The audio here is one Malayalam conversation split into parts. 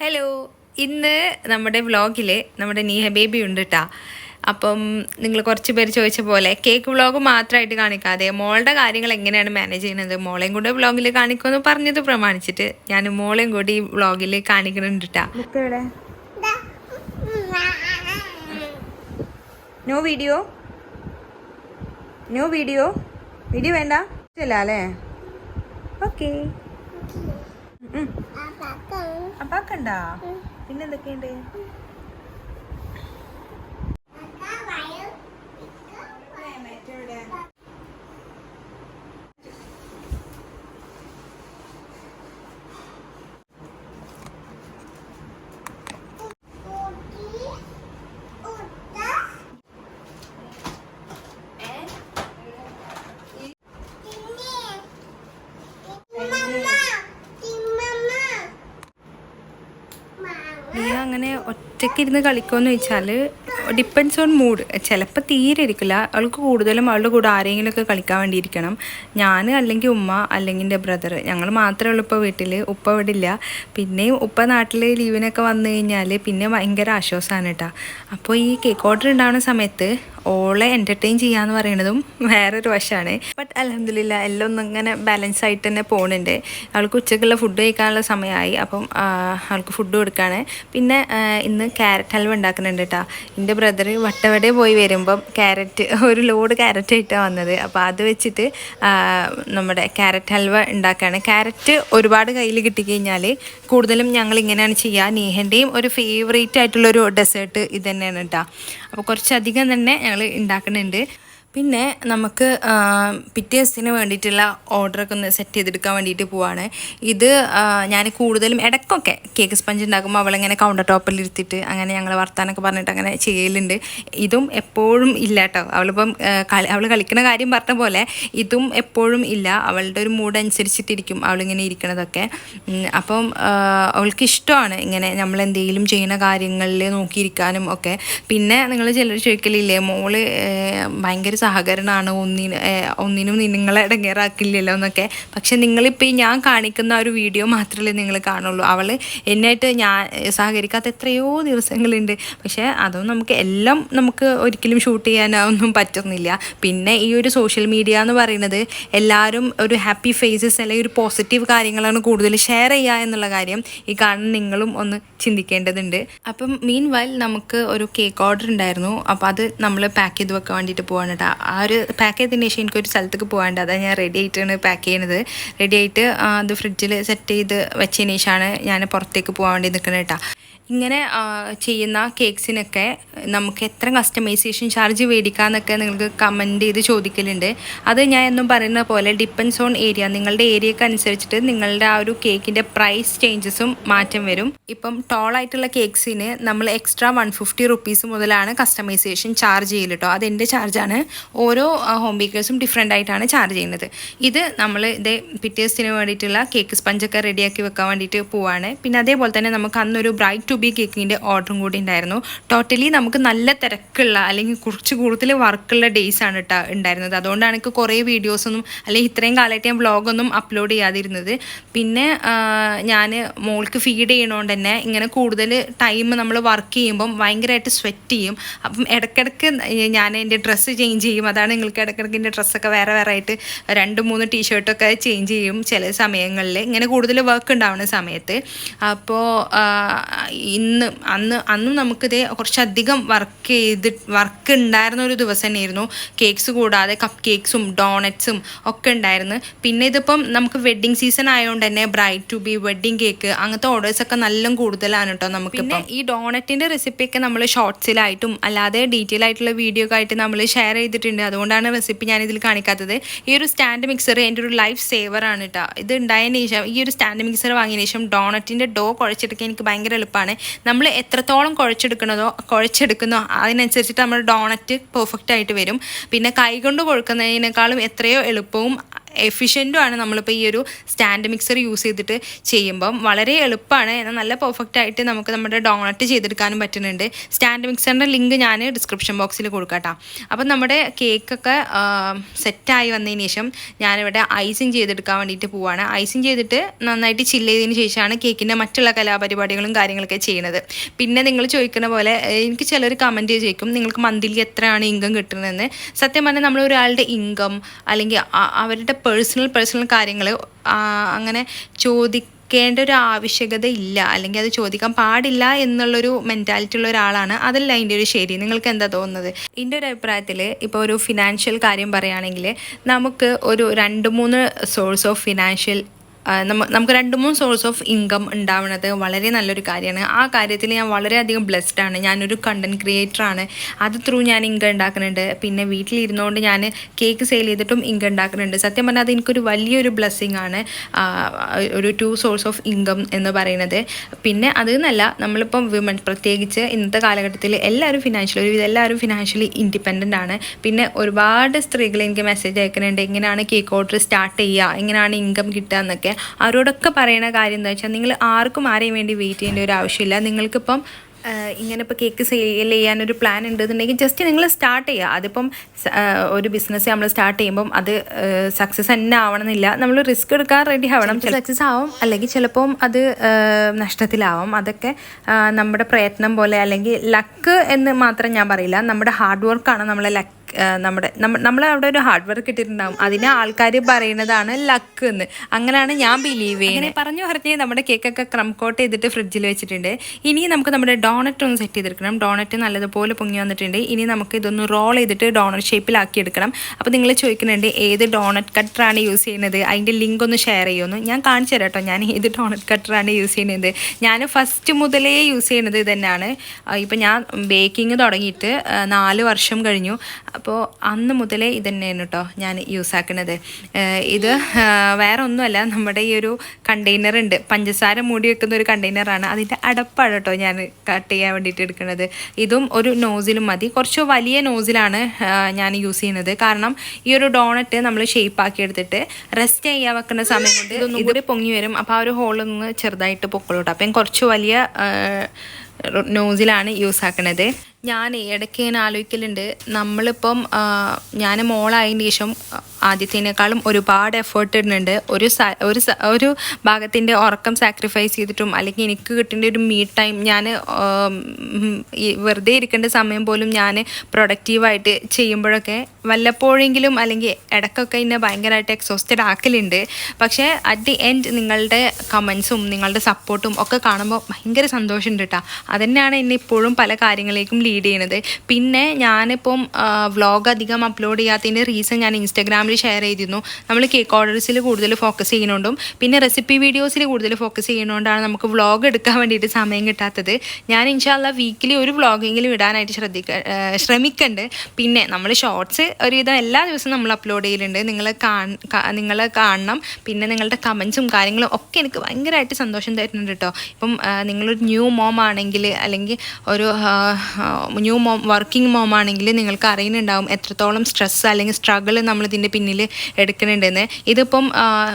ഹലോ ഇന്ന് നമ്മുടെ വ്ളോഗിൽ നമ്മുടെ നീഹ ബേബി ഉണ്ട് കേട്ടാ അപ്പം നിങ്ങൾ കുറച്ച് പേര് ചോദിച്ച പോലെ കേക്ക് വ്ളോഗ് മാത്രമായിട്ട് കാണിക്കാതെ മോളുടെ കാര്യങ്ങൾ എങ്ങനെയാണ് മാനേജ് ചെയ്യുന്നത്? മോളെയും കൂടെ വ്ളോഗിൽ കാണിക്കുമെന്ന് പറഞ്ഞത് പ്രമാണിച്ചിട്ട് ഞാൻ മോളെയും കൂടി ഈ വ്ളോഗിൽ കാണിക്കുന്നുണ്ട് കേട്ടാ no video no video video വേണ്ട. അല്ലേ? ഓക്കേ അപ്പാക്കണ്ടാ പിന്നെന്തൊക്കെയുണ്ട് അങ്ങനെ ഒറ്റയ്ക്ക് ഇരുന്ന് കളിക്കുമെന്ന് വെച്ചാൽ ഡിപ്പെൻഡ്സ് ഓൺ മൂഡ് ചിലപ്പോൾ തീരെ ഇരിക്കില്ല. അവൾക്ക് കൂടുതലും അവളുടെ കൂടെ ആരെങ്കിലുമൊക്കെ കളിക്കാൻ വേണ്ടി ഇരിക്കണം ഞാൻ അല്ലെങ്കിൽ ഉമ്മ അല്ലെങ്കിൽ എന്റെ ബ്രദർ ഞങ്ങൾ മാത്രമേ ഉള്ളൂ ഇപ്പോൾ വീട്ടിൽ ഉപ്പ ഇവിടെ ഇല്ല. പിന്നെയും ഉപ്പ നാട്ടിൽ ലീവിനൊക്കെ വന്നു കഴിഞ്ഞാൽ പിന്നെ ഭയങ്കര ആശ്വാസമാണ് കേട്ടോ അപ്പോൾ ഈ കേക്ക് ഓർഡർ ഉണ്ടാവുന്ന സമയത്ത് ഓളെ എന്റർടൈൻ ചെയ്യാന്ന് പറയുന്നതും വേറൊരു വശമാണ് ബട്ട് അലഹമില്ല എല്ലാം ഒന്നും ഇങ്ങനെ ബാലൻസ് ആയിട്ട് തന്നെ പോകുന്നുണ്ട് അവൾക്ക് ഉച്ചക്കുള്ള ഫുഡ് കഴിക്കാനുള്ള സമയമായി അപ്പം അവൾക്ക് ഫുഡ് കൊടുക്കുകയാണ് പിന്നെ ഇന്ന് ക്യാരറ്റ് ഹൽവ ഉണ്ടാക്കുന്നുണ്ട് കേട്ടോ എന്റെ ബ്രദർ വട്ടവടെ പോയി വരുമ്പം ക്യാരറ്റ് ഒരു ലോഡ് ക്യാരറ്റ് ആയിട്ടാണ് വന്നത്. അപ്പോൾ അത് വെച്ചിട്ട് നമ്മുടെ ക്യാരറ്റ് ഹൽവ ഉണ്ടാക്കുകയാണ് ക്യാരറ്റ് ഒരുപാട് കയ്യിൽ കിട്ടിക്കഴിഞ്ഞാൽ കൂടുതലും ഞങ്ങൾ ഇങ്ങനെയാണ് ചെയ്യുക. നീഹന്റെയും ഒരു ഫേവറേറ്റ് ആയിട്ടുള്ളൊരു ഡെസേർട്ട് ഇത് തന്നെയാണ് കേട്ടോ അപ്പോൾ കുറച്ചധികം തന്നെ ഞങ്ങൾ ഉണ്ടാക്കുന്നുണ്ട്. പിന്നെ നമുക്ക് പിറ്റേ ദിവസത്തിന് വേണ്ടിയിട്ടുള്ള ഓർഡറൊക്കെ ഒന്ന് സെറ്റ് ചെയ്തെടുക്കാൻ വേണ്ടിയിട്ട് പോവാണ്. ഇത് ഞാൻ കൂടുതലും ഇടയ്ക്കൊക്കെ കേക്ക് സ്പഞ്ച് ഉണ്ടാക്കുമ്പോൾ അവളിങ്ങനെ കൗണ്ടർ ടോപ്പിൽ ഇരുത്തിയിട്ട് അങ്ങനെ ഞങ്ങൾ വർത്താനൊക്കെ പറഞ്ഞിട്ട് അങ്ങനെ ചെയ്യലുണ്ട്. ഇതും എപ്പോഴും ഇല്ല കേട്ടോ. അവളിപ്പം കളി അവൾ കളിക്കുന്ന കാര്യം പറഞ്ഞ പോലെ ഇതും എപ്പോഴും ഇല്ല. അവളുടെ ഒരു മൂഡ് അനുസരിച്ചിട്ടിരിക്കും അവളിങ്ങനെ ഇരിക്കണതൊക്കെ. അപ്പം അവൾക്ക് ഇഷ്ടമാണ് ഇങ്ങനെ നമ്മൾ എന്തെങ്കിലും ചെയ്യുന്ന കാര്യങ്ങളിൽ നോക്കിയിരിക്കാനും ഒക്കെ. പിന്നെ നിങ്ങൾ ചിലർ ചോദിക്കലില്ലേ മോൾ ഭയങ്കര സഹകരണമാണ് ഒന്നിന് ഒന്നിനും നിങ്ങളെ ഇടങ്ങേറാക്കില്ലല്ലോ എന്നൊക്കെ. പക്ഷെ നിങ്ങളിപ്പോൾ ഈ ഞാൻ കാണിക്കുന്ന ഒരു വീഡിയോ മാത്രമല്ലേ നിങ്ങൾ കാണുള്ളൂ. അവൾ എന്നായിട്ട് ഞാൻ സഹകരിക്കാത്ത എത്രയോ ദിവസങ്ങളുണ്ട്. പക്ഷേ അതൊന്നും നമുക്ക് എല്ലാം നമുക്ക് ഒരിക്കലും ഷൂട്ട് ചെയ്യാനൊന്നും പറ്റുന്നില്ല. പിന്നെ ഈ ഒരു സോഷ്യൽ മീഡിയ എന്ന് പറയുന്നത് എല്ലാവരും ഒരു ഹാപ്പി ഫേസസ് അല്ലെങ്കിൽ ഒരു പോസിറ്റീവ് കാര്യങ്ങളാണ് കൂടുതൽ ഷെയർ ചെയ്യുക എന്നുള്ള കാര്യം ഈ കാണുന്ന നിങ്ങളും ഒന്ന് ചിന്തിക്കേണ്ടതുണ്ട്. അപ്പം മീൻ വൈൽ നമുക്ക് ഒരു കേക്ക് ഓർഡർ ഉണ്ടായിരുന്നു. അപ്പോൾ അത് നമ്മൾ പാക്ക് ചെയ്ത് വെക്കാൻ വേണ്ടിയിട്ട് പോവാണ് കേട്ടോ. ആ ഒരു പാക്ക് ചെയ്തതിന് ശേഷം എനിക്കൊരു സ്ഥലത്തേക്ക് പോകാണ്ട് അതാണ് ഞാൻ റെഡി ആയിട്ടാണ് പാക്ക് ചെയ്യുന്നത് റെഡി ആയിട്ട് അത് ഫ്രിഡ്ജിൽ സെറ്റ് ചെയ്ത് വെച്ചതിന് ശേഷമാണ് ഞാൻ പുറത്തേക്ക് പോകാൻ വേണ്ടി നിൽക്കുന്നത് കേട്ടോ. ഇങ്ങനെ ചെയ്യുന്ന കേക്ക്സിനൊക്കെ നമുക്ക് എത്ര കസ്റ്റമൈസേഷൻ ചാർജ് മേടിക്കാമെന്നൊക്കെ നിങ്ങൾക്ക് കമന്റ് ചെയ്ത് ചോദിക്കലുണ്ട്. അത് ഞാൻ എന്നും പറയുന്ന പോലെ ഡിപ്പെൻസ് ഓൺ ഏരിയ നിങ്ങളുടെ ഏരിയക്ക് അനുസരിച്ചിട്ട് നിങ്ങളുടെ ആ ഒരു കേക്കിന്റെ പ്രൈസ് ചേഞ്ചസും മാറ്റം വരും. ഇപ്പം ടോൾ ആയിട്ടുള്ള കേക്ക്സിന് നമ്മൾ എക്സ്ട്രാ വൺ ഫിഫ്റ്റി റുപ്പീസ് മുതലാണ് കസ്റ്റമൈസേഷൻ ചാർജ് ചെയ്യൽ കേട്ടോ അതെന്റെ ചാർജാണ് ഓരോ ഹോം ബേക്കേഴ്സും ഡിഫറെന്റ് ആയിട്ടാണ് ചാർജ് ചെയ്യുന്നത്. ഇത് നമ്മൾ ഇതേ പിറ്റേഴ്സിന് വേണ്ടിയിട്ടുള്ള കേക്ക് സ്പഞ്ചൊക്കെ റെഡിയാക്കി വെക്കാൻ വേണ്ടിയിട്ട് പോവാണ്. പിന്നെ അതേപോലെ തന്നെ നമുക്ക് അന്നൊരു ബ്രൈറ്റ് ബി കേക്കിന്റെ ഓർഡറും കൂടി ഉണ്ടായിരുന്നു. ടോട്ടലി നമുക്ക് നല്ല തിരക്കുള്ള അല്ലെങ്കിൽ കുറച്ച് കൂടുതൽ വർക്കുള്ള ഡേയ്സ് ആണ് കേട്ടോ ഉണ്ടായിരുന്നത്. അതുകൊണ്ടാണ് എനിക്ക് കുറേ വീഡിയോസൊന്നും അല്ലെങ്കിൽ ഇത്രയും കാലമായിട്ട് ഞാൻ വ്ളോഗൊന്നും അപ്ലോഡ് ചെയ്യാതിരുന്നത്. പിന്നെ ഞാൻ മോൾക്ക് ഫീഡ് ചെയ്യണോണ്ട് തന്നെ ഇങ്ങനെ കൂടുതൽ ടൈം നമ്മൾ വർക്ക് ചെയ്യുമ്പം ഭയങ്കരമായിട്ട് സ്വെറ്റ് ചെയ്യും. അപ്പം ഇടയ്ക്കിടയ്ക്ക് ഞാൻ എന്റെ ഡ്രസ്സ് ചേഞ്ച് ചെയ്യും. അതാണ് നിങ്ങൾക്ക് ഇടയ്ക്കിടയ്ക്ക് എന്റെ ഡ്രസ്സൊക്കെ വേറെ വേറെ ആയിട്ട് രണ്ട് മൂന്ന് ടീഷർട്ടൊക്കെ ചേഞ്ച് ചെയ്യും ചില സമയങ്ങളിൽ. ഇങ്ങനെ കൂടുതൽ വർക്ക് ഉണ്ടാവുന്ന സമയത്ത്. അപ്പോൾ ഇന്ന് അന്ന് അന്നും നമുക്കിതേ കുറച്ചധികം വർക്ക് ചെയ്ത് വർക്ക് ഉണ്ടായിരുന്ന ഒരു ദിവസം തന്നെയായിരുന്നു കേക്ക്സ് കൂടാതെ കപ്പ് കേക്ക്സും ഡോണറ്റ്സും ഒക്കെ ഉണ്ടായിരുന്നു പിന്നെ ഇതിപ്പം നമുക്ക് വെഡ്ഡിങ് സീസൺ ആയതുകൊണ്ട് തന്നെ bride to be wedding cake അങ്ങനത്തെ ഓർഡേഴ്സ് ഒക്കെ നല്ല കൂടുതലാണ് കേട്ടോ നമുക്ക് പിന്നെ ഈ ഡോണറ്റിന്റെ റെസിപ്പിയൊക്കെ നമ്മൾ ഷോർട്സിലായിട്ടും അല്ലാതെ ഡീറ്റെയിൽ ആയിട്ടുള്ള വീഡിയോ ആയിട്ട് നമ്മൾ ഷെയർ ചെയ്തിട്ടുണ്ട്. അതുകൊണ്ടാണ് റെസിപ്പി ഞാൻ ഇതിൽ കാണിക്കാത്തത്. ഈ ഒരു സ്റ്റാൻഡ് മിക്സർ എന്റെ ഒരു ലൈഫ് സേവർ ആണ് കേട്ടോ ഇത് ഉണ്ടായതിന് ശേഷം ഈ ഒരു സ്റ്റാൻഡ് മിക്സർ വാങ്ങിയതിന് ശേഷം ഡോണറ്റിന്റെ ഡോ കുഴച്ചെടുക്കാൻ എനിക്ക് ഭയങ്കര എളുപ്പമാണ് നമ്മൾ എത്രത്തോളം കുഴച്ചെടുക്കണതോ കുഴച്ചെടുക്കുന്നോ അതിനനുസരിച്ചിട്ട് നമ്മുടെ ഡോണറ്റ് പെർഫെക്റ്റ് ആയിട്ട് വരും. പിന്നെ കൈകൊണ്ട് കൊഴുക്കുന്നതിനേക്കാളും എത്രയോ എളുപ്പവും എഫിഷ്യന്റും ആണ് നമ്മളിപ്പോൾ ഈ ഒരു സ്റ്റാൻഡ് മിക്സർ യൂസ് ചെയ്തിട്ട് ചെയ്യുമ്പം. വളരെ എളുപ്പമാണ്. എന്നാൽ നല്ല പെർഫെക്റ്റ് ആയിട്ട് നമുക്ക് നമ്മുടെ ഡോണറ്റ് ചെയ്തെടുക്കാനും പറ്റുന്നുണ്ട്. സ്റ്റാൻഡ് മിക്സറിന്റെ ലിങ്ക് ഞാൻ ഡിസ്ക്രിപ്ഷൻ ബോക്സിൽ കൊടുക്കാം അപ്പം നമ്മുടെ കേക്കൊക്കെ സെറ്റായി വന്നതിന് ശേഷം ഞാനിവിടെ ഐസിങ് ചെയ്തെടുക്കാൻ വേണ്ടിയിട്ട് പോവാണ്. ഐസിങ് ചെയ്തിട്ട് നന്നായിട്ട് ചില്ല് ചെയ്തതിന് ശേഷമാണ് കേക്കിന്റെ മറ്റുള്ള കലാപരിപാടികളും കാര്യങ്ങളൊക്കെ ചെയ്യുന്നത്. പിന്നെ നിങ്ങൾ ചോദിക്കുന്ന പോലെ എനിക്ക് ചിലർ കമന്റ് ചോദിക്കും നിങ്ങൾക്ക് മന്ത്ലി എത്രയാണ് ഇൻകം കിട്ടുന്നതെന്ന്? സത്യം പറഞ്ഞാൽ നമ്മൾ ഒരാളുടെ ഇൻകം അല്ലെങ്കിൽ അവരുടെ പേഴ്സണൽ പേഴ്സണൽ കാര്യങ്ങൾ അങ്ങനെ ചോദിക്കേണ്ട ഒരു ആവശ്യകത ഇല്ല. അല്ലെങ്കിൽ അത് ചോദിക്കാൻ പാടില്ല എന്നുള്ളൊരു മെന്റാലിറ്റി ഉള്ള ഒരാളാണ്. അതല്ല അതിന്റെ ഒരു ശരി. നിങ്ങൾക്ക് എന്താ തോന്നുന്നത്? എന്റെ ഒരു അഭിപ്രായത്തിൽ ഇപ്പോൾ ഒരു ഫിനാൻഷ്യൽ കാര്യം പറയുകയാണെങ്കിൽ നമുക്ക് ഒരു രണ്ട് മൂന്ന് സോഴ്സ് ഓഫ് ഫിനാൻഷ്യൽ നമുക്ക് രണ്ട് മൂന്ന് സോഴ്സ് ഓഫ് ഇൻകം ഉണ്ടാവുന്നത് വളരെ നല്ലൊരു കാര്യമാണ്. ആ കാര്യത്തിൽ ഞാൻ വളരെയധികം ബ്ലെസ്ഡ് ആണ്. ഞാനൊരു കണ്ടന്റ് ക്രിയേറ്റർ ആണ്. അത് ത്രൂ ഞാൻ ഇൻകം ഉണ്ടാക്കുന്നുണ്ട്. പിന്നെ വീട്ടിലിരുന്നുകൊണ്ട് ഞാൻ കേക്ക് സെയിൽ ചെയ്തിട്ടും ഇൻകം ഉണ്ടാക്കുന്നുണ്ട്. സത്യം പറഞ്ഞാൽ അത് എനിക്കൊരു വലിയൊരു ബ്ലെസ്സിങ് ആണ്. ഒരു ടു സോഴ്സ് ഓഫ് ഇൻകം എന്ന് പറയുന്നത്. പിന്നെ അത് എന്നല്ല നമ്മളിപ്പം വിമൻ പ്രത്യേകിച്ച് ഇന്നത്തെ കാലഘട്ടത്തിൽ എല്ലാവരും ഫിനാൻഷ്യലി ഒരു എല്ലാവരും ഫിനാൻഷ്യലി ഇൻഡിപെൻഡന്റ് ആണ്. പിന്നെ ഒരുപാട് സ്ത്രീകൾ എനിക്ക് മെസ്സേജ് അയക്കുന്നുണ്ട്. എങ്ങനെയാണ് കേക്ക് ഓർഡർ സ്റ്റാർട്ട് ചെയ്യുക? എങ്ങനെയാണ് ഇൻകം കിട്ടുക എന്നൊക്കെ. അവരോടൊക്കെ പറയുന്ന കാര്യം എന്താ വെച്ചാൽ നിങ്ങൾ ആർക്കും ആരെയും വേണ്ടി വെയിറ്റ് ചെയ്യേണ്ട ഒരു ആവശ്യമില്ല. നിങ്ങൾക്കിപ്പം ഇങ്ങനെ ഇപ്പോൾ കേക്ക് സെയിൽ ചെയ്യാനൊരു പ്ലാൻ ഉണ്ടെന്നുണ്ടെങ്കിൽ ജസ്റ്റ് നിങ്ങൾ സ്റ്റാർട്ട് ചെയ്യുക അതിപ്പം ഒരു ബിസിനസ് നമ്മൾ സ്റ്റാർട്ട് ചെയ്യുമ്പം അത് സക്സസ് തന്നെ ആവണമെന്നില്ല. നമ്മൾ റിസ്ക് എടുക്കാൻ റെഡി ആവണം. സക്സസ് ആവും അല്ലെങ്കിൽ ചിലപ്പം അത് നഷ്ടത്തിലാവും. അതൊക്കെ നമ്മുടെ പ്രയത്നം പോലെ അല്ലെങ്കിൽ ലക്ക് എന്ന് മാത്രം ഞാൻ പറയില്ല. നമ്മുടെ ഹാർഡ് വർക്കാണ് നമ്മളെ ലക്ക് നമ്മുടെ നമ്മൾ അവിടെ ഒരു ഹാർഡ് വർക്ക് ഇട്ടിട്ടുണ്ടാവും. അതിന് ആൾക്കാർ പറയുന്നതാണ് ലക്ക് എന്ന്. അങ്ങനെയാണ് ഞാൻ ബിലീവ് ചെയ്യുന്നത്. പറഞ്ഞു പറഞ്ഞ് നമ്മുടെ കേക്കൊക്കെ ക്രം കോട്ട് ചെയ്തിട്ട് ഫ്രിഡ്ജിൽ വെച്ചിട്ടുണ്ട്. ഇനി നമുക്ക് നമ്മുടെ ഡോണറ്റ് ഒന്ന് സെറ്റ് ചെയ്തെടുക്കണം. ഡോണറ്റ് നല്ലതുപോലെ പൊങ്ങി വന്നിട്ടുണ്ട്. ഇനി നമുക്ക് ഇതൊന്ന് റോൾ ചെയ്തിട്ട് ഡോണറ്റ് ഷേപ്പിലാക്കി എടുക്കണം. അപ്പോൾ നിങ്ങൾ ചോദിക്കുന്നുണ്ട് ഏത് ഡോണറ്റ് കട്ടറാണ് യൂസ് ചെയ്യുന്നത്? അതിന്റെ ലിങ്ക് ഒന്ന് ഷെയർ ചെയ്യുമെന്ന് ഞാൻ കാണിച്ചു തരാം കേട്ടോ ഞാൻ ഏത് ഡോണറ്റ് കട്ടറാണ് യൂസ് ചെയ്യുന്നത്. ഞാൻ ഫസ്റ്റ് മുതലേ യൂസ് ചെയ്യുന്നത് തന്നെയാണ് ഇപ്പം ഞാൻ ബേക്കിംഗ് തുടങ്ങിയിട്ട് നാല് വർഷം കഴിഞ്ഞു. അപ്പോൾ അന്ന് മുതലേ ഇത് തന്നെയാണ് കേട്ടോ ഞാൻ യൂസ് ആക്കുന്നത് ഇത് വേറെ ഒന്നുമല്ല നമ്മുടെ ഈ ഒരു കണ്ടെയ്നർ ഉണ്ട്. പഞ്ചസാര മൂടി വെക്കുന്ന ഒരു കണ്ടെയ്നറാണ് അതിന്റെ അടപ്പാണ് കേട്ടോ ഞാൻ കട്ട് ചെയ്യാൻ വേണ്ടിയിട്ട് എടുക്കുന്നത് ഇതും ഒരു നോസിലും മതി. കുറച്ച് വലിയ നോസിലാണ് ഞാൻ യൂസ് ചെയ്യുന്നത്. കാരണം ഈ ഒരു ഡോണറ്റ് നമ്മൾ ഷേപ്പ് ആക്കി എടുത്തിട്ട് റെസ്റ്റ് ചെയ്യാൻ വെക്കുന്ന സമയം കൊണ്ട് ഇതൊന്നും കൂടി പൊങ്ങി വരും. അപ്പോൾ ആ ഒരു ഹോളിൽ നിന്ന് ചെറുതായിട്ട് പൊക്കോളൂ കേട്ടോ അപ്പം കുറച്ച് വലിയ നോസിലാണ് യൂസ് ആക്കണത് ഞാൻ ഇടയ്ക്ക് ഇങ്ങനെ ആലോചിക്കലുണ്ട്. നമ്മളിപ്പം ഞാൻ മോളായതിന് ശേഷം ആദ്യത്തേനേക്കാളും ഒരുപാട് എഫേർട്ട് ഇടുന്നുണ്ട്. ഒരു ഒരു ഒരു ഭാഗത്തിന്റെ ഉറക്കം സാക്രിഫൈസ് ചെയ്തിട്ടും അല്ലെങ്കിൽ എനിക്ക് കിട്ടേണ്ട ഒരു മീ ടൈം ഞാൻ വെറുതെ ഇരിക്കേണ്ട സമയം പോലും ഞാൻ പ്രൊഡക്റ്റീവായിട്ട് ചെയ്യുമ്പോഴൊക്കെ വല്ലപ്പോഴെങ്കിലും അല്ലെങ്കിൽ ഇടയ്ക്കൊക്കെ എന്നെ ഭയങ്കരമായിട്ട് എക്സോസ്റ്റഡ് ആക്കലുണ്ട്. പക്ഷേ അറ്റ് ദി എൻഡ് നിങ്ങളുടെ കമൻസും നിങ്ങളുടെ സപ്പോർട്ടും ഒക്കെ കാണുമ്പോൾ ഭയങ്കര സന്തോഷമുണ്ട് കേട്ടോ അതന്നെയാണ് എന്നെ ഇപ്പോഴും പല കാര്യങ്ങളിലേക്കും ലീഡ് ചെയ്യുന്നത് പിന്നെ ഞാനിപ്പം വ്ളോഗ് അധികം അപ്ലോഡ് ചെയ്യാത്തതിന്റെ റീസൺ ഞാൻ ഇൻസ്റ്റാഗ്രാമിൽ ഷെയർ ചെയ്തിരുന്നു. നമ്മൾ കേക്ക് ഓർഡേഴ്സിൽ കൂടുതൽ ഫോക്കസ് ചെയ്യുന്നുണ്ടും പിന്നെ റെസിപ്പി വീഡിയോസിൽ കൂടുതൽ ഫോക്കസ് ചെയ്യുന്നതുകൊണ്ടാണ് നമുക്ക് വ്ളോഗ് എടുക്കാൻ വേണ്ടിയിട്ട് സമയം കിട്ടാത്തത്. ഞാൻ ഇൻഷാല്ല വീക്കിലി ഒരു വ്ളോഗെങ്കിലും ഇടാനായിട്ട് ശ്രദ്ധിക്ക ശ്രമിക്കുന്നുണ്ട് പിന്നെ നമ്മൾ ഷോർട്സ് ഒരുവിധം എല്ലാ ദിവസവും നമ്മൾ അപ്ലോഡ് ചെയ്യലുണ്ട്. നിങ്ങൾ നിങ്ങൾ കാണണം. പിന്നെ നിങ്ങളുടെ കമൻസും കാര്യങ്ങളും ഒക്കെ എനിക്ക് ഭയങ്കരമായിട്ട് സന്തോഷം തരുന്നുണ്ട് കേട്ടോ ഇപ്പം നിങ്ങളൊരു ന്യൂ മോം ആണെങ്കിൽ അല്ലെങ്കിൽ ഒരു ന്യൂ മോം വർക്കിംഗ് മോം ആണെങ്കിൽ നിങ്ങൾക്ക് അറിയുന്നുണ്ടാവും എത്രത്തോളം സ്ട്രെസ് അല്ലെങ്കിൽ സ്ട്രഗിൾ നമ്മൾ ഇതിന്റെ പിന്നിൽ എടുക്കുന്നുണ്ടെന്ന്. ഇതിപ്പം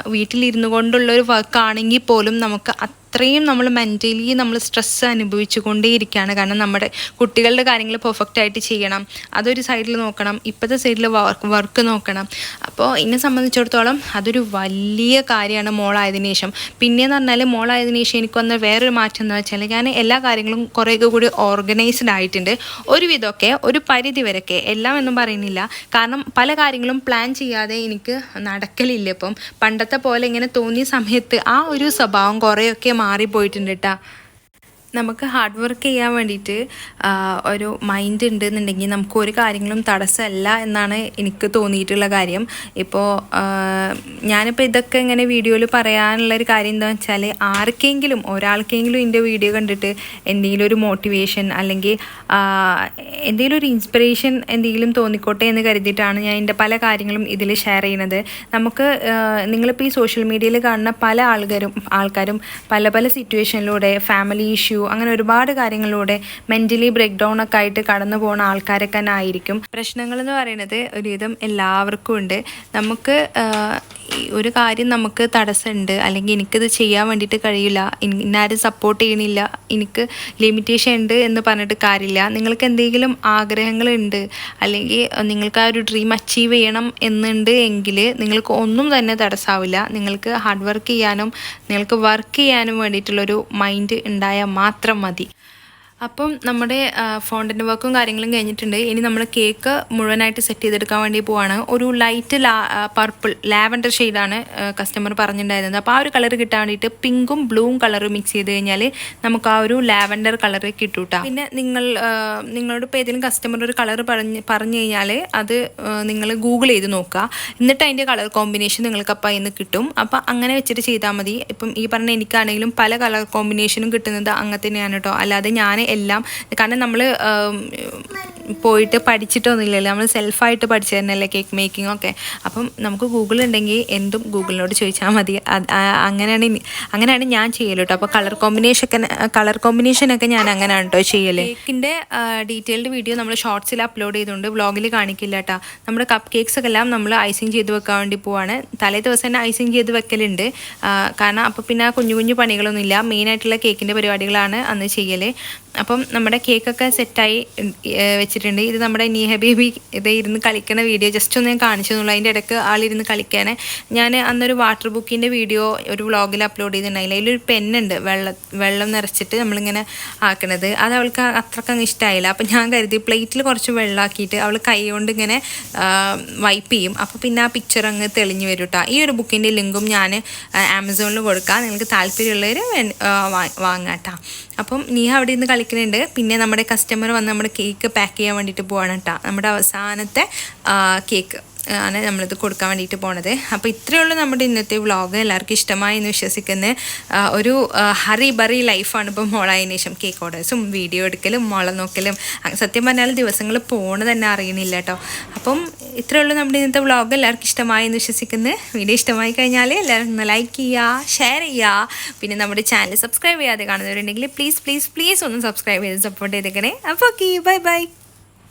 വീട്ടിലിരുന്നു കൊണ്ടുള്ള ഒരു വർക്ക് ആണെങ്കിൽ പോലും നമുക്ക് അത്രയും നമ്മൾ മെന്റലി നമ്മൾ സ്ട്രെസ്സ് അനുഭവിച്ചു കൊണ്ടേയിരിക്കുകയാണ് കാരണം നമ്മുടെ കുട്ടികളുടെ കാര്യങ്ങൾ പെർഫെക്റ്റ് ആയിട്ട് ചെയ്യണം. അതൊരു സൈഡിൽ നോക്കണം. ഇപ്പോഴത്തെ സൈഡിൽ വർക്ക് വർക്ക് നോക്കണം. അപ്പോൾ എന്നെ സംബന്ധിച്ചിടത്തോളം അതൊരു വലിയ കാര്യമാണ് മോളായതിനു ശേഷം. പിന്നെയെന്ന് പറഞ്ഞാൽ മോളായതിനു ശേഷം എനിക്ക് വന്ന വേറൊരു മാറ്റം എന്ന് വെച്ചാൽ ഞാൻ എല്ലാ കാര്യങ്ങളും കുറേയൊക്കെ കൂടി ഓർഗനൈസ്ഡ് ആയിട്ടുണ്ട്. ഒരുവിധമൊക്കെ ഒരു പരിധി വരെയൊക്കെ എല്ലാം എന്നും പറയുന്നില്ല. കാരണം പല കാര്യങ്ങളും പ്ലാൻ ചെയ്യാതെ എനിക്ക് നടക്കലില്ല ഇപ്പം. പണ്ടത്തെ പോലെ ഇങ്ങനെ തോന്നിയ സമയത്ത് ആ ഒരു സ്വഭാവം കുറേയൊക്കെ മാറിപ്പോയിട്ടുണ്ട് കേട്ടോ നമുക്ക് ഹാർഡ് വർക്ക് ചെയ്യാൻ വേണ്ടിയിട്ട് ഒരു മൈൻഡ് ഉണ്ടെന്നുണ്ടെങ്കിൽ നമുക്ക് ഒരു കാര്യങ്ങളും തടസ്സമല്ല എന്നാണ് എനിക്ക് തോന്നിയിട്ടുള്ള കാര്യം. ഇപ്പോൾ ഞാനിപ്പോൾ ഇതൊക്കെ ഇങ്ങനെ വീഡിയോയിൽ പറയാനുള്ള ഒരു കാര്യം എന്താണെന്ന് വെച്ചാൽ ആർക്കെങ്കിലും ഒരാൾക്കെങ്കിലും എന്റെ വീഡിയോ കണ്ടിട്ട് എന്തെങ്കിലും ഒരു മോട്ടിവേഷൻ അല്ലെങ്കിൽ എന്തെങ്കിലും ഒരു ഇൻസ്പിറേഷൻ എന്തെങ്കിലും തോന്നിക്കോട്ടെ എന്ന് കരുതിയിട്ടാണ് ഞാൻ എന്റെ പല കാര്യങ്ങളും ഇതിൽ ഷെയർ ചെയ്യുന്നത്. നമുക്ക് നിങ്ങളിപ്പോൾ ഈ സോഷ്യൽ മീഡിയയിൽ കാണുന്ന പല ആൾക്കാരും ആൾക്കാരും പല പല സിറ്റുവേഷനിലൂടെ ഫാമിലി ഇഷ്യൂ അങ്ങനെ ഒരുപാട് കാര്യങ്ങളിലൂടെ മെന്റലി ബ്രേക്ക് ഡൗൺ ഒക്കെ ആയിട്ട് കടന്നു പോകുന്ന ആൾക്കാരൊക്കെ തന്നെ ആയിരിക്കും. പ്രശ്നങ്ങൾ എന്ന് പറയുന്നത് ഒരുവിധം എല്ലാവർക്കും ഉണ്ട്. നമുക്ക് ഒരു കാര്യം നമുക്ക് തടസ്സമുണ്ട്. അല്ലെങ്കിൽ എനിക്കിത് ചെയ്യാൻ വേണ്ടിയിട്ട് കഴിയില്ല. ഇന്നാരും സപ്പോർട്ട് ചെയ്യണില്ല. എനിക്ക് ലിമിറ്റേഷൻ ഉണ്ട് എന്ന് പറഞ്ഞിട്ട് കാര്യമില്ല. നിങ്ങൾക്ക് എന്തെങ്കിലും ആഗ്രഹങ്ങളുണ്ട് അല്ലെങ്കിൽ നിങ്ങൾക്ക് ആ ഒരു ഡ്രീം അച്ചീവ് ചെയ്യണം എന്നുണ്ട് എങ്കിൽ നിങ്ങൾക്ക് ഒന്നും തന്നെ തടസ്സാവില്ല. നിങ്ങൾക്ക് ഹാർഡ് വർക്ക് ചെയ്യാനും നിങ്ങൾക്ക് വർക്ക് ചെയ്യാനും വേണ്ടിയിട്ടുള്ളൊരു മൈൻഡ് ഉണ്ടായാൽ മാത്രം മതി. അപ്പം നമ്മുടെ ഫോണ്ടിന്റെ വർക്കും കാര്യങ്ങളും കഴിഞ്ഞിട്ടുണ്ട്. ഇനി നമ്മൾ കേക്ക് മുഴുവനായിട്ട് സെറ്റ് ചെയ്തെടുക്കാൻ വേണ്ടി പോവാണ്. ഒരു ലൈറ്റ് ലാ പർപ്പിൾ ലാവൻഡർ ഷെയ്ഡാണ് കസ്റ്റമർ പറഞ്ഞിട്ടുണ്ടായിരുന്നത്. അപ്പോൾ ആ ഒരു കളർ കിട്ടാൻ വേണ്ടിയിട്ട് പിങ്കും ബ്ലൂവും കളറും മിക്സ് ചെയ്ത് കഴിഞ്ഞാൽ നമുക്ക് ആ ഒരു ലാവൻഡർ കളർ കിട്ടൂട്ടാ പിന്നെ നിങ്ങൾ നിങ്ങളോട് ഇപ്പോൾ ഏതെങ്കിലും കസ്റ്റമർ ഒരു കളർ പറഞ്ഞ് പറഞ്ഞു കഴിഞ്ഞാൽ അത് നിങ്ങൾ ഗൂഗിൾ ചെയ്ത് നോക്കുക. എന്നിട്ട് അതിന്റെ കളർ കോമ്പിനേഷൻ നിങ്ങൾക്ക് അപ്പം അതിന് കിട്ടും. അപ്പോൾ അങ്ങനെ വെച്ചിട്ട് ചെയ്താൽ മതി. ഇപ്പം ഈ പറഞ്ഞ എനിക്കാണെങ്കിലും പല കളർ കോമ്പിനേഷനും കിട്ടുന്നത് അങ്ങനെ തന്നെയാണ് കേട്ടോ അല്ലാതെ ഞാൻ എല്ലാം. കാരണം നമ്മൾ പോയിട്ട് പഠിച്ചിട്ടൊന്നുമില്ലല്ലോ. നമ്മൾ സെൽഫായിട്ട് പഠിച്ചു തന്നെയല്ലേ കേക്ക് മേക്കിംഗ് ഒക്കെ. അപ്പം നമുക്ക് ഗൂഗിൾ ഉണ്ടെങ്കിൽ എന്തും ഗൂഗിളിനോട് ചോദിച്ചാൽ മതി. അങ്ങനെയാണ് അങ്ങനെയാണ് ഞാൻ ചെയ്യൽ കേട്ടോ അപ്പോൾ കളർ കോമ്പിനേഷൻ ഒക്കെ കളർ കോമ്പിനേഷനൊക്കെ ഞാൻ അങ്ങനെയാണ് കേട്ടോ ചെയ്യൽ കേക്കിന്റെ ഡീറ്റെയിൽഡ് വീഡിയോ നമ്മൾ ഷോർട്സിൽ അപ്ലോഡ് ചെയ്തുകൊണ്ട് വ്ളോഗിൽ കാണിക്കില്ല കേട്ടോ നമ്മുടെ കപ്പ് കേക്ക്സ് ഒക്കെ എല്ലാം നമ്മൾ ഐസിങ് ചെയ്ത് വെക്കാൻ വേണ്ടി പോവാണ്. തലേ ദിവസം തന്നെ ഐസിങ് ചെയ്ത് വെക്കലുണ്ട്. കാരണം അപ്പോൾ പിന്നെ കുഞ്ഞു കുഞ്ഞു പണികളൊന്നുമില്ല. മെയിനായിട്ടുള്ള കേക്കിന്റെ പരിപാടികളാണ് അന്ന് ചെയ്യൽ അപ്പം നമ്മുടെ കേക്കൊക്കെ സെറ്റായി വെച്ചിട്ടുണ്ട്. ഇത് നമ്മുടെ നീഹ ബേബി ഇത് ഇരുന്ന് കളിക്കുന്ന വീഡിയോ. ജസ്റ്റ് ഒന്ന് ഞാൻ കാണിച്ചു തന്നുള്ളൂ. അതിന്റെ ഇടയ്ക്ക് ആളിരുന്ന് കളിക്കാനെ. ഞാൻ അന്നൊരു വാട്ടർ ബുക്കിന്റെ വീഡിയോ ഒരു വ്ളോഗിൽ അപ്ലോഡ് ചെയ്തിട്ടുണ്ടായില്ല. അതിലൊരു പെന്നുണ്ട് വെള്ളം വെള്ളം നിറച്ചിട്ട് നമ്മളിങ്ങനെ ആക്കണത്. അത് അവൾക്ക് അത്രയ്ക്ക് അങ്ങ് ഇഷ്ടമായില്ല അപ്പം ഞാൻ കരുതി പ്ലേറ്റിൽ കുറച്ച് വെള്ളമാക്കിയിട്ട് അവൾ കൈ കൊണ്ട് ഇങ്ങനെ വൈപ്പ് ചെയ്യും. അപ്പോൾ പിന്നെ ആ പിക്ചർ അങ്ങ് തെളിഞ്ഞു വരും കേട്ടോ ഈ ഒരു ബുക്കിന്റെ ലിങ്കും ഞാൻ ആമസോണിൽ കൊടുക്കാം. നിങ്ങൾക്ക് താല്പര്യമുള്ളവർ വാങ്ങാം കേട്ടോ അപ്പം നീ അവിടെ നിന്ന് കളിക്കുന്നുണ്ട്. പിന്നെ നമ്മുടെ കസ്റ്റമർ വന്ന് നമ്മുടെ കേക്ക് പാക്ക് ചെയ്യാൻ വേണ്ടിയിട്ട് പോവാണ് കേട്ടോ നമ്മുടെ അവസാനത്തെ കേക്ക് ആണ് നമ്മളിത് കൊടുക്കാൻ വേണ്ടിയിട്ട് പോണത്. അപ്പോൾ ഇത്രയേ ഉള്ളൂ നമ്മുടെ ഇന്നത്തെ വ്ളോഗ്. എല്ലാവർക്കും ഇഷ്ടമായി എന്ന് വിശ്വസിക്കുന്ന. ഒരു ഹറി ബറി ലൈഫാണ് ഇപ്പോൾ മോളായതിനു ശേഷം കേക്ക് ഓർഡേഴ്സും വീഡിയോ എടുക്കലും മോളെ നോക്കലും. സത്യം പറഞ്ഞാൽ ദിവസങ്ങൾ പോണ തന്നെ അറിയണില്ല കേട്ടോ അപ്പം ഇത്രയേ ഉള്ളൂ നമ്മുടെ ഇന്നത്തെ വ്ളോഗ്. എല്ലാവർക്കും ഇഷ്ടമായി എന്ന് വിശ്വസിക്കുന്നു. വീഡിയോ ഇഷ്ടമായി കഴിഞ്ഞാൽ എല്ലാവരും ഒന്ന് ലൈക്ക് ചെയ്യുക ഷെയർ ചെയ്യുക. പിന്നെ നമ്മുടെ ചാനൽ സബ്സ്ക്രൈബ് ചെയ്യാതെ കാണുന്നവരുണ്ടെങ്കിൽ പ്ലീസ് പ്ലീസ് പ്ലീസ് ഒന്ന് സബ്സ്ക്രൈബ് ചെയ്ത് സപ്പോർട്ട് ചെയ്തേക്കണേ. അപ്പോൾ ഓക്കെ ബൈ ബൈ